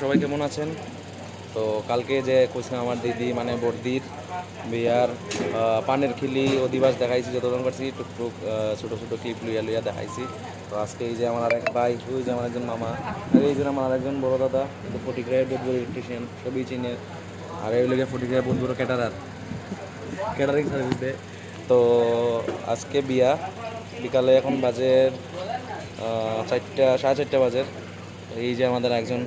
সবাই কেমন আছেন? তো কালকে যে কইছিলাম আমার দিদি মানে বর্দির বিয়ার পানের খিলি অধিবাস দেখাইছি যতজন করছি টুকটুক ছোটো ছোটো ক্লিপ লুইয়া লুইয়া দেখাইছি। তো আজকে এই যে আমার আরেক ভাই, ওই যে আমার একজন মামা, আর এই যে আমার আরেকজন বড় দাদা ফটিক্রায়ের বহুত বড় ইলেকট্রিশিয়ান সবই চিনে। আর এই লোকের ফটিক্রায় বহুত বড় ক্যাটারার ক্যাটারিং সার্ভিস দেয়। তো আজকে বিয়া, বিকালে এখন বাজে চারটা, সাড়ে চারটা বাজে। এই যে আমাদের একজন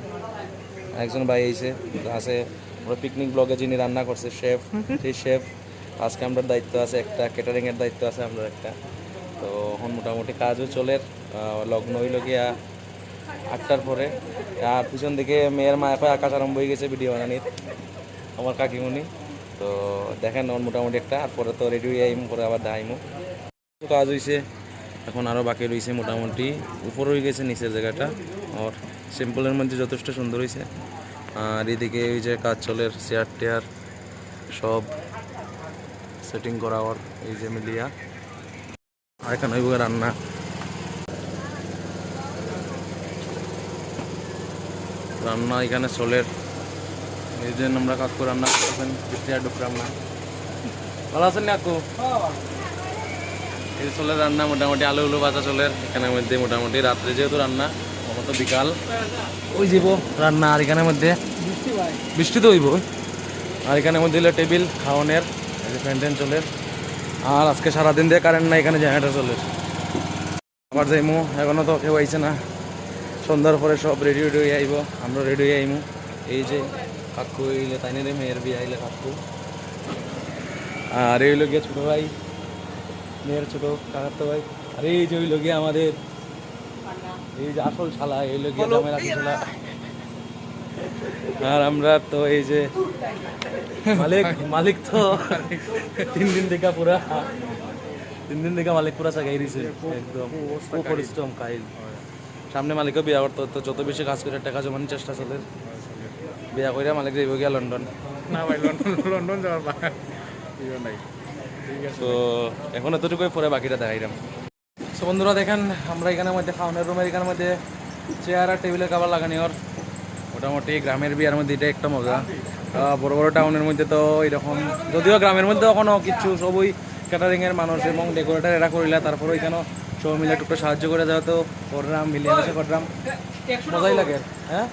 একজন ভাই এইছে আছে আমরা পিকনিক ব্লগে যিনি রান্না করছে শেফ সেই শেফ আজকে আমরা দায়িত্ব আছে একটা ক্যাটারিংয়ের দায়িত্ব আছে আমরা একটা। তো এখন মোটামুটি কাজও চলে লগ্ন হইল গিয়া আটটার পরে। আর পিছন দিকে মেয়ের মা এখন আকাশ আরম্ভ হয়ে গেছে ভিডিও বানানির, আমার কাকিমণি তো দেখেন, ওর মোটামুটি একটা, আর পরে তো রেডি হয়ে আইমু, পরে আবার দেখাইমু। কাজ হয়েছে এখন আরও বাকি রয়েছে মোটামুটি। উপর হয়ে গেছে নিচের জায়গাটা আর সিম্পলের মধ্যে যথেষ্ট সুন্দর হয়েছে আর এদিকে ওই যে কাজ চলের চেয়ার টেয়ার সব সেটিং করা ওর, এই যে মিলিয়া। আর এখানে ওই রান্না। রান্না এখানে চলের। এই যে আমরা কাকু রান্না করতেছেন কৃষ্ণিয়া ডুক রান্না ভালো আছেন কাকু? এই চলে রান্না, মোটামুটি আলু উলু ভাজা চলের। এখানের মধ্যে মোটামুটি রাত্রে যেহেতু রান্না তো বিকাল। ওই যাব রান্না আর এখানের মধ্যে। বৃষ্টি তো হইব আর এখানের মধ্যে হলো টেবিল খাওয়ানোর ফ্যান ট্যান চলে। আর আজকে সারাদিন দিয়ে কারেন্ট না এখানে জেনারেটার চলে। আবার যাইমু, এখনও তো কেউ আইছে না। সন্ধ্যার পরে সব রেডি রেডি হয়ে আইব। আমরা রেডি হয়ে আইমু। এই যে কাকু এলে তাই রে, মেয়ের বিয়ে আইলে কাকু। আর এই গিয়ে ছোটো ভাই, মেয়ের ছোটো কাকাতো ভাই। আর এই যে হইল গিয়ে আমাদের এই যে আসল শালা এই শালা আর আমরা তো এই যে মালিক মালিক তো তিন দিন থেকে পুরা তিন দিন থেকে মালিক পুরা চাগাই দিছে একদম। পরিশ্রম কাহিল। সামনে মালিকও বিয়া করতো তো যত বেশি কাজ করে টাকা জমানোর চেষ্টা চলে। বিয়া করে মালিক যাইব গিয়া লন্ডন। না ভাই লন্ডন লন্ডন যাওয়ার ইয়ে নাই। তো এখন এতটুকুই পরে বাকিটা দেখাইলাম। বন্ধুরা দেখেন আমরা এখানের মধ্যে খাওয়ানোর রুমের এখানের মধ্যে চেয়ার আর টেবিলের কাবার লাগানি ওর। মোটামুটি গ্রামের বিয়ার মধ্যে এটা একটা মজা। বড় বড় টাউনের মধ্যে তো এরকম যদিও গ্রামের মধ্যে এখনও কিছু সবই ক্যাটারিংয়ের মানুষ এবং ডেকোরেটার এরা করিলা তারপরে এখানে সবাই মিলে একটু সাহায্য করে যাও তো করলাম মিলিয়ে করলাম মজাই লাগে হ্যাঁ?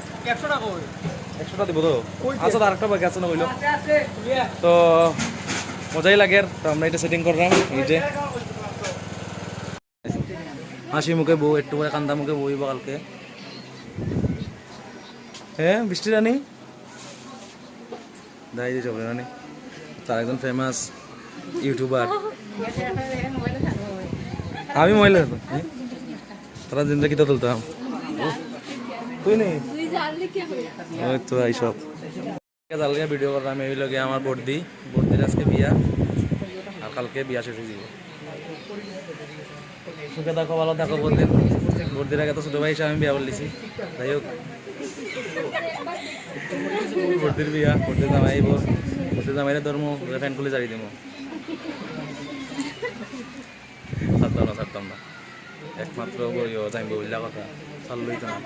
একশোটা দিব তো? আচ্ছা তো আরেকটা বাকি আছে না বলল তো মজাই লাগে তো আমরা এটা সেটিং করলাম এই যে। হাসি মুখে বউ, একটু করে কান্দা মুখে বইব কালকে। হ্যাঁ বৃষ্টি রানী? দাই দিয়ে চলে রানী। তার একজন ফেমাস ইউটিউবার আমি মহিলা? তারা জিন্দগি তো তুলতাম তুই নেই তো কালকে ভিডিও করলাম, এই লগে আমার বর্দি। বর্দির আজকে বিয়া। আর কালকে বিয়া শেষ হয়ে যাবে সুখে দেখো ভালো দেখো বর্দির বর্দির আগে তো ছোট ভাই হিসাবে আমি বিয়া বললিছি যাই হোক। ভর্তির বিয়া বর্দির জামাই আইব। বর্দির জামাইরে ধর্ম ফ্যান খুলে জারি দিব ছাড়তাম না ছাড়তাম না। একমাত্র যাইব বললা কথা। চাললই তো না।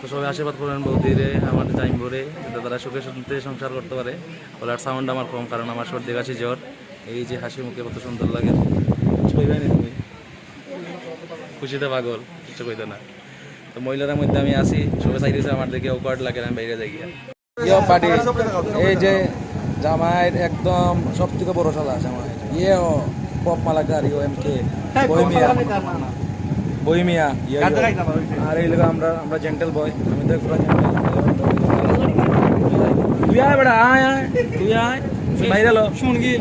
তো সবাই আশীর্বাদ করেন বৌদিরে, আমার টাইমবোরে যাতে তারা সুখে শুনতে সংসার করতে পারে। বলার সাউন্ড আমার কম, কারণ আমার সর্দি কাশি জ্বর। এই যে হাসি মুখে কত সুন্দর লাগে। তুমি খুশিতে পাগল কিছু কইতে না। তো মহিলাদের মধ্যে আমি আসি সবাই চাইতেছে আমার দেখে অকওয়ার্ড লাগে আমি বাইরে যাই গিয়া। ইয়ে পার্টি এই যে জামাইয়ের একদম সব থেকে বড় শালা জামাই। ইয়ে ও পপ মালাকার ইউ এম কে বইমিয়া বইমিয়া ইয়ে। আর এই লোক আমরা আমরা জেন্টেল বয় আমি তো পুরো তুই আয় বেটা আয় আয় তুই আয়। বাইরে লো। সুমন গিয়ে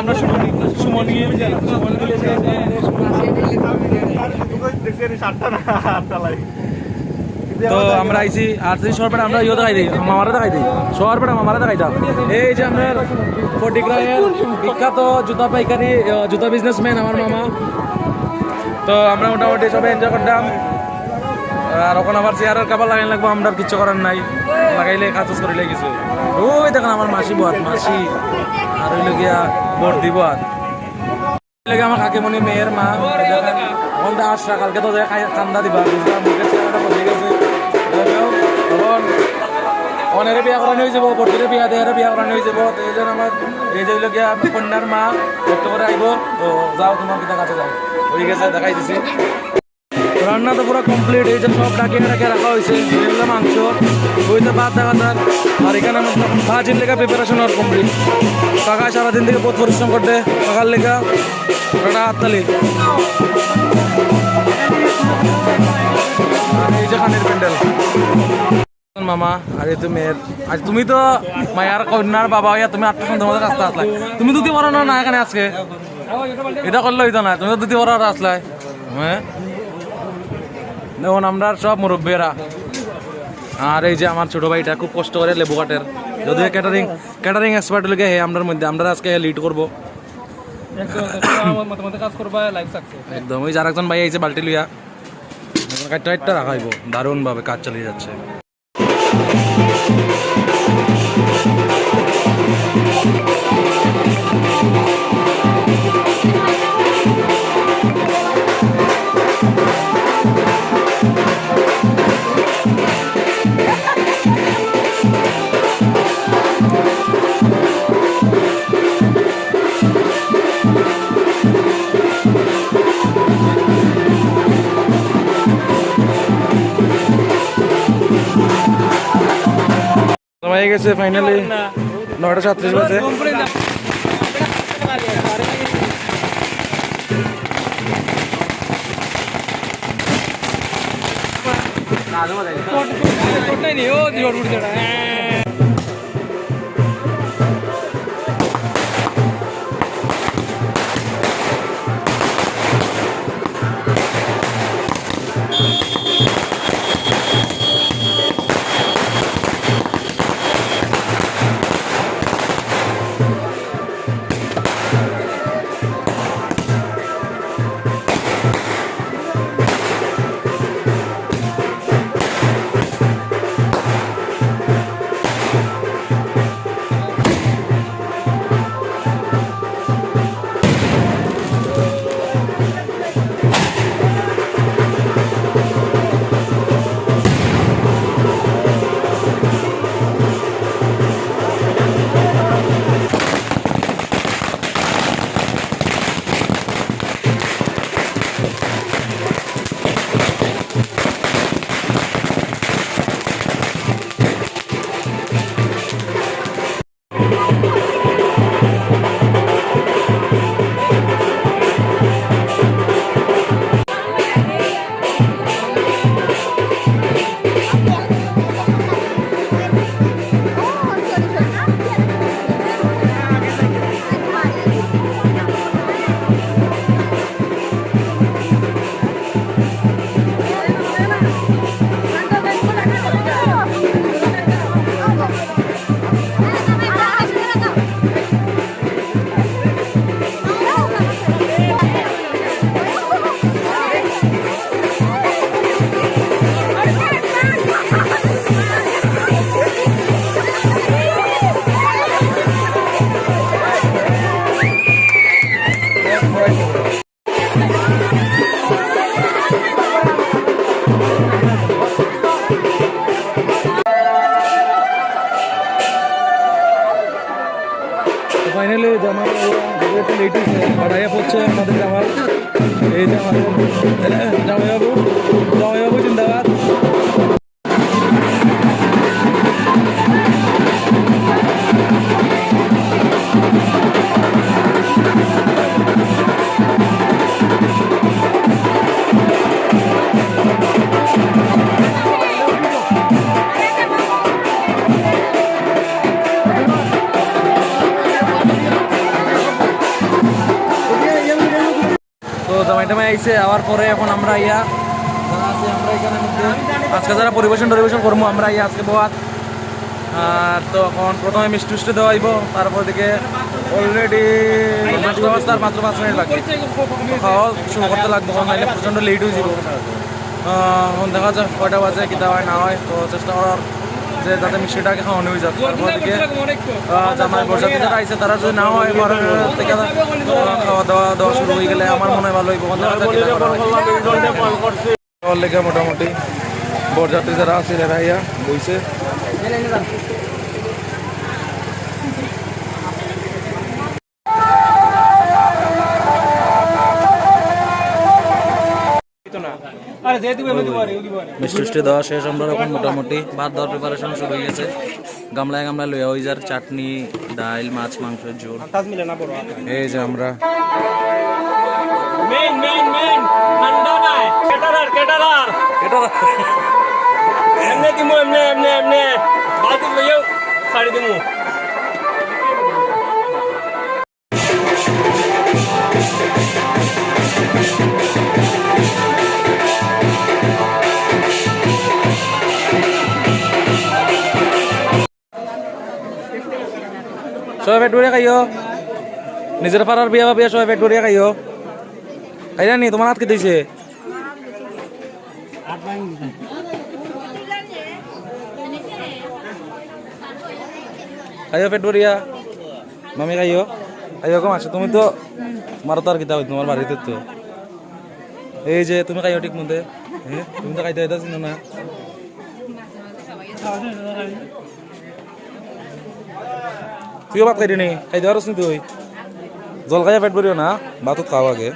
আমরা সুমন সুমন গিয়ে সুমন তো আমরা আইছি যদি শহর আমরা ইয়ে দেখাই দিই মামারা দেখাই দিই। পেটা মামারা দেখাইতাম এই যে আমরা ফটিগ্রামের বিখ্যাত জুতা পাইকারি জুতা বিজনেসম্যান আমার মামা। তো আমরা মোটামুটি সবাই এনজয় করতাম। আর এখন আবার চেয়ারের কাবার লাগাই লাগবো আমরা কিচ্ছু করার নাই। লাগাইলে কাজ করিলে কিছু। ওই দেখেন আমার মাসি বাদ মাসি। আর হইলে গিয়া বর দিব আর লাগে আমার কাকিমণি মেয়ের মা। তখন তো আসরা, কালকে তো ঠান্ডা দিবা মুখের চেহারাটা বদলে অনেরে বিয়া করানো হয়ে যাব বর্তিরে বিয়া দেয়ারে বিয়া করানো হয়ে যাব। এই যে আমার এই যে কন্যার মা ব্যক্ত করে আইব। যাও তোমার কিতা কাছে যাও। ঠিক আছে, দেখাই দিছি। রান্না তো পুরো কমপ্লিট এই যে সব ডাকিয়ে ডাকিয়ে রাখা হয়েছে, এগুলো মাংস ওইতে ভাত দেখা যাক আর এখানে আমার ভাজির লেখা প্রিপারেশন আর কমপ্লিট কাকা সারাদিন থেকে বহুত পরিশ্রম করতে কাকার লেখা ওটা হাততালি। এই যে খানের প্যান্ডেল। মামা, আরে তুমি আজ তুমি তো মায়ার কন্যার বাবা হইয়া তুমি আটটা সন্ধ্যা মধ্যে রাস্তা আসলাই। তুমি দুটি বড় না এখানে আজকে। এটা করলে হইতো না, তুমি তো দুটি বড় আসলাই হ্যাঁ? দেখুন আমরা সব মুরব্বীরা। আর এই যে আমার ছোট ভাইটা খুব কষ্ট করে লেবু কাটের। যদিও ক্যাটারিং ক্যাটারিং এক্সপার্ট লেগে হে আমরার মধ্যে আমরা আজকে লিড করব। একদম, ওই যার একজন ভাই আইছে বাল্টি লইয়া। কাটটা কাটটা রাখা হইব। দারুণ কাজ চালিয়ে যাচ্ছে। হয়ে গেছে ফাইনালি নয়টা সাতত্রিশ বাজে ফাইনালি জামা একটু লেট হয়েছে পড়ছে আমাদের জামা এই জামা জামাইবাবু জামাইবাবু জিন্দাবাদ। আইসে আওয়ার পরে এখন আমরা ইয়া আজকে যারা পরিবেশন পরিবেশন করব আমরা ইয়া আজকে বাদ আর তো এখন প্রথমে মিষ্টি মিষ্টি দেওয়া হইব, তারপর দিকে অলরেডি নাস্তা বাস্তা মাত্র পাঁচ মিনিট লাগবে খাওয়া শুরু করতে লাগবে, কারণ প্রচণ্ড লেট হয়ে যাব। দেখা যাক কয়টা বাজে, কিতা হয়, না হয়, তো চেষ্টা করার। যে যাতে মিষ্টিটা খাওয়ানো হয়ে যাচ্ছে। তারপর থেকে জামাই বরসাতি যারা আইসে তারা যদি না হয় ঘর থেকে খাওয়া দাওয়া দেওয়া শুরু হয়ে গেলে আমার মনে হয় ভালো হইব। মোটামুটি বরযাত্রী যারা আছে, এরা ইয়া বইছে। মিষ্টি মিষ্টি দেওয়া শেষ আমরা এখন মোটামুটি ভাত দেওয়ার প্রিপারেশন শুরু হয়ে গেছে। গামলায় গামলায় লইয়া হয়ে যার চাটনি ডাল মাছ মাংসের ঝোল। এই যে আমরা। মেন মেন মেন এমনি দিমু এমনি এমনি এমনি। বালতি লইও ছাড়ি দিমু। সবাই পেট ভরিয়া খাইও। নিজের পাড়ার বিয়া বিয়া সবাই পেট ভরিয়া খাইও। খাইলা নি? তোমার হাত কে দিছে খাইও পেট ভরিয়া মামি খাইও। খাইও কম আছে। তুমি তো মারো তো আর কিতা তোমার বাড়িতে তো। এই যে, তুমি খাইও ঠিক মতে। হ্যাঁ তুমি তো খাইতে খাইতে না। তুইও ভাত খাই নি? খাই দেওয়ার নি তুই জল খাইয়া পেট ভরিও না, ভাতত খাও আগে।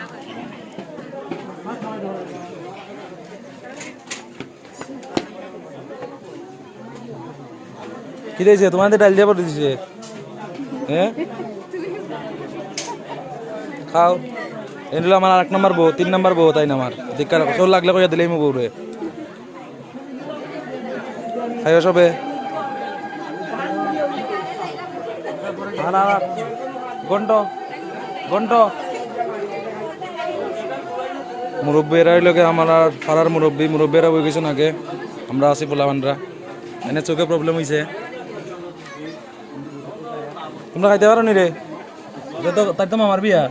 কি দিয়েছে তোমাদের ডাল দিয়ে পড়ে দিছে। হ্যাঁ খাও। এগুলো আমার আরেক নম্বর বউ তিন নম্বর বউ তাই না আমার চোর লাগলে কইয়া দিলেই মো বউরে খাইও সবে আর ঘন্ট ঘন্ট মুরব্বীরা লোকে আমার পাড়ার মুরব্বী মুরব্বীরা বই গেছেন আগে। আমরা আছি পোলাবানরা। এনে চোখে প্রবলেম হয়েছে তোমরা খাইতে পারো নি রে? তাই তো মামার বিয়া?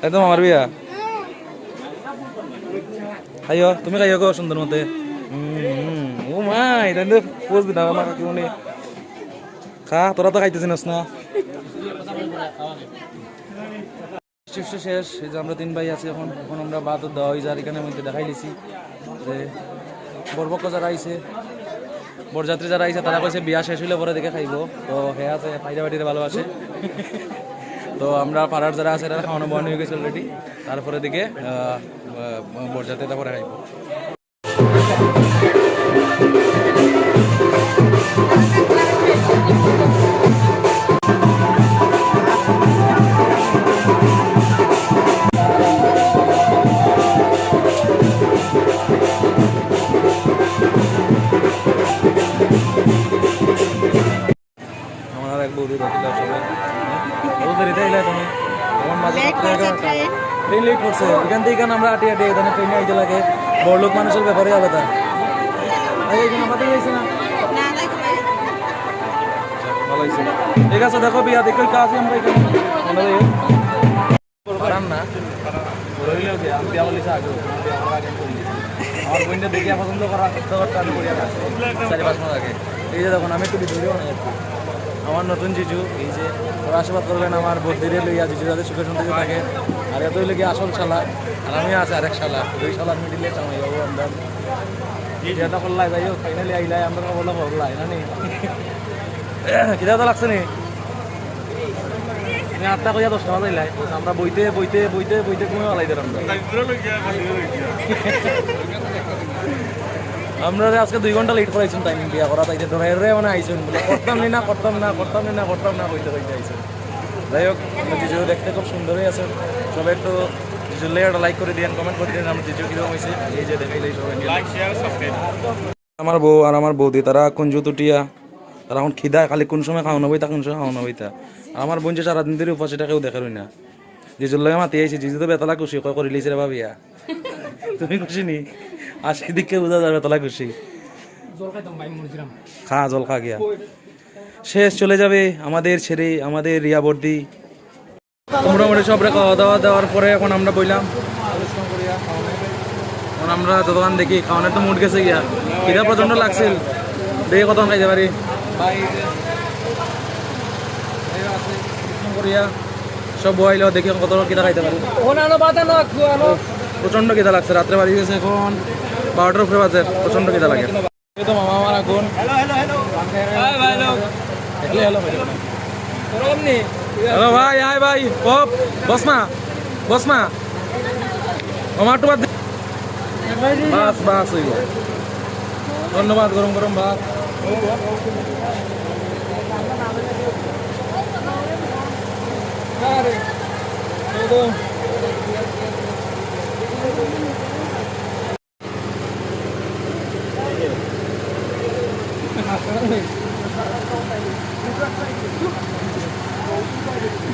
তাই তো মামার বিয়া? খাইও, তুমি খাইও গো সুন্দর মতে। ও তাই তো পোজ দিনা আমার কাকিমনি খা, তোরা তো খাইতেছিস না। শিষ্য শেষ, এই যে আমরা তিন ভাই আছি এখন। এখন আমরা বাদ দেওয়া হয়ে যার এখানে মধ্যে দেখাই লিছি যে বরপক্ষ যারা আইছে, বরযাত্রী যারা আইছে, তারা কইছে বিয়া শেষ হইলে পরে দেখে খাইব। তো হে আছে, ফাইদা বাটিতে ভালোবাসে। তো আমরা পাড়ার যারা আছে তারা খাওয়ানো বন্ধ হয়ে গেছে অলরেডি তারপরে দিকে বরযাত্রী তারপরে খাইব। বৌদি বাকিলা সবাই। বৌদি রিতে এলে তুমি আমার মাঝে ট্রেন। লেট করছে। এখান থেকে আমরা আটি আটি এখানে ট্রেনে আইতে লাগে। বড় লোক মানুষের ব্যাপারে আলাদা। ঠিক আছে দেখো বিয়া দেখে কাজ আমরা এখানে। না। রইলেও কি আমি বিয়া বলেছি আগে আমার বইনটা দেখে পছন্দ করা করতে আমি করিয়া চারি পাঁচ মাস আগে। এই যে দেখুন আমি একটু ভিডিও বানাই। আমার নতুন জিজু এই যে ওরা আশীর্বাদ করলেন আমার বদ্দিরে লইয়া জিজু যাদের সুখে শান্তিতে থাকে। আর এত কি আসল শালা আর আমি আছে আরেক শালা দুই শালার মিডিলে কামাই যাব আমরা যেটা করলাই যাই হোক ফাইনালি আইলাই আমরা বলা করলাই না নি? কিটা তো লাগছে নি? আটটা কইয়া দশটা বাজাইলাই আমরা বইতে বইতে বইতে বইতে ঘুমে পালাই দিলাম। আমরা আজকে দুই ঘণ্টা লেট করাইছেন টাইমিং বিয়া করা তাইতে ধরে রে মানে আইছেন বলে করতাম নি না করতাম না করতাম নি করতাম না কইতে কইতে আইছেন। যাই হোক আমরা জিজু দেখতে খুব সুন্দরই আছে। সবাই একটু জিজুর একটা লাইক করে দিন কমেন্ট করে দিন আমার জিজু কীরকম হয়েছে এই যে দেখাইলে সবাই আমার বউ আর আমার বৌদি তারা কুঞ্জু তুটিয়া তারা এখন খিদা খালি কোন সময় খাওয়ানো বইতা কোন সময় খাওয়ানো বইতা। আর আমার বোন যে সারাদিন ধরে উপাস এটা কেউ দেখারই না। জিজুর লাগে মাতি আইছি জিজু তো বেতলা খুশি কয় করে লিছে রে ভাবিয়া? তুমি খুশি নি? খুশি। খা, জল খা শেষ, চলে যাবে আমাদের ছেড়ে, আমাদের রিয়া বর্দি মোটামুটি সব খাওয়া দাওয়া দেওয়ার পরে এখন আমরা বইলাম। আমরা যতক্ষণ দেখি, খাওয়ানোর তো মুড গেছে গিয়া। কিরা প্রচণ্ড লাগছিল। দেখে কতক্ষণ খাইতে পারি। সব বইল, দেখি কত কিতা খাইতে পারি। প্রচণ্ড কিতা লাগছে, রাত্রে বাড়ি গেছে এখন বারোটার উপরে বাজে প্রচণ্ড কিতা লাগে। তো মামা হ্যালো ভাই হাই ভাই পপ বস না বস আমার একটু বাদ। বাস বাস হইব। ধন্যবাদ, গরম গরম ভাত।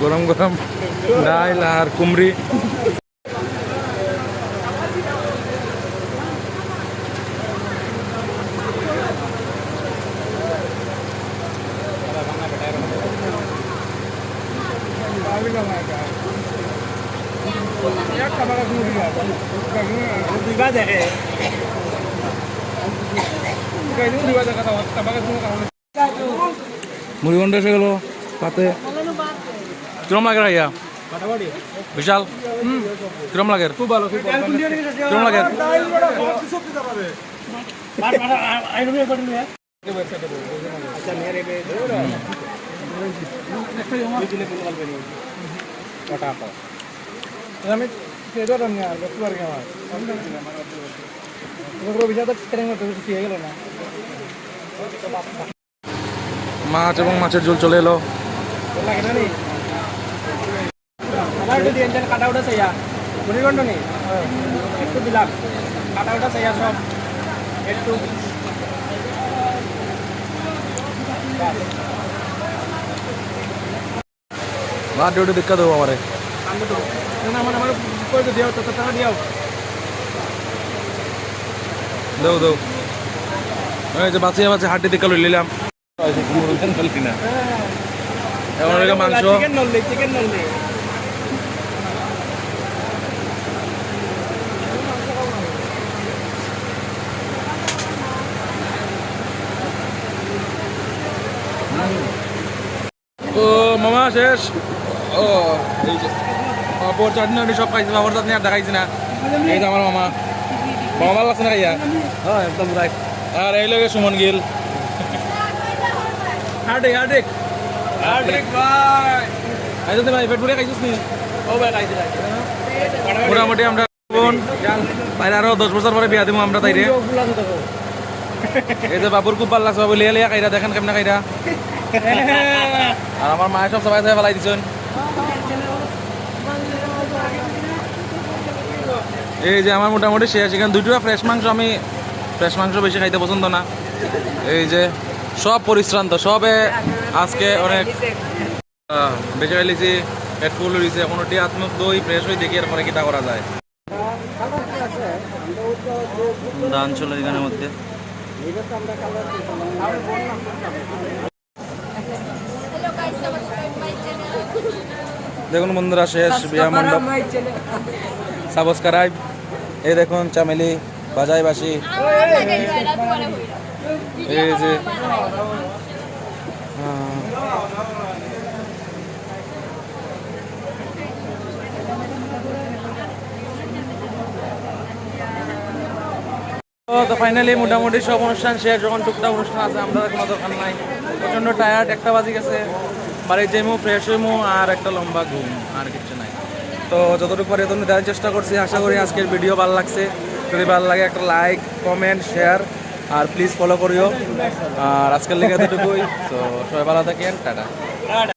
গরম গরম ডাল আর কুমড়ি দিবা দেখে গন্ড এসে গেল। পাতে। কিরম লাগে ভাইয়া বিশাল। কিরম লাগে? খুব ভালো কিরম লাগে? আমি তো ট্রেন করতে গেল না মাছ এবং মাছের ঝোল চলে এলো। ভাত ডিউটি দেবো আমারে। দিও দিও। এই যে বাঁচিয়ে বাঁচিয়ে হাড্ডি দীক্ষা লই মাংস মামা শেষ। ও এই যে। পাপড় চাটনি সব খাইছি পাপড় চাটনি আর দেখাইছি না। এই যে আমার মামা। মামা ভালো লাগছে না খাইয়া হ্যাঁ একদম রাইট আর এই লোকে সুমন গিল। হার্দিক হার্দিক হার্দিক ভাই ভাই পেট পুরে খাইছিস নি ও ভাই খাইছি মোটামুটি আমরা বোন বাইরে আরও দশ বছর পরে বিয়া দিব আমরা তাইরে। এই যে বাবুর খুব ভালো লাগছে বাবু লিয়া লিয়া খাইরা দেখেন কেমনে খাইরা আর আমার মায়ের সব সবাই সবাই ফেলাই দিছেন। এই যে আমার মোটামুটি শেয়ার চিকেন দুইটা ফ্রেশ মাংস আমি ফ্রেশ মাংস বেশি খাইতে পছন্দ না। এই যে সব পরিশ্রান্ত সবে আজকে অনেক আহ, বেশি খাইলেছি পেট ফুল হয়েছে কোনো টি আত্মক দই ফ্রেশ হয়ে দেখি এরপরে কিটা করা যায়। দান চলে এখানের মধ্যে. দেখুন বন্ধুরা শেষ বিয়া মণ্ডপ। সাবস্ক্রাইব এই দেখুন চামেলি বাজাই এই তো ফাইনালি মোটামুটি সব অনুষ্ঠান শেষ, যখন টুকটাক অনুষ্ঠান আছে, আমরা কোনো দোকান নাই। প্রচণ্ড টায়ার্ড একটা বাজি গেছে। বাড়ি যাইমু ফ্রেশ হইমু আর একটা লম্বা ঘুম, আর কিছু নাই। তো যতটুকু পারি ততটুকু দেওয়ার চেষ্টা করছি। আশা করি আজকের ভিডিও ভালো লাগছে। যদি ভালো লাগে একটা লাইক কমেন্ট শেয়ার আর প্লিজ ফলো করিও। আর আজকের লেগে এতটুকুই তো সবাই ভালো থাকেন টাটা।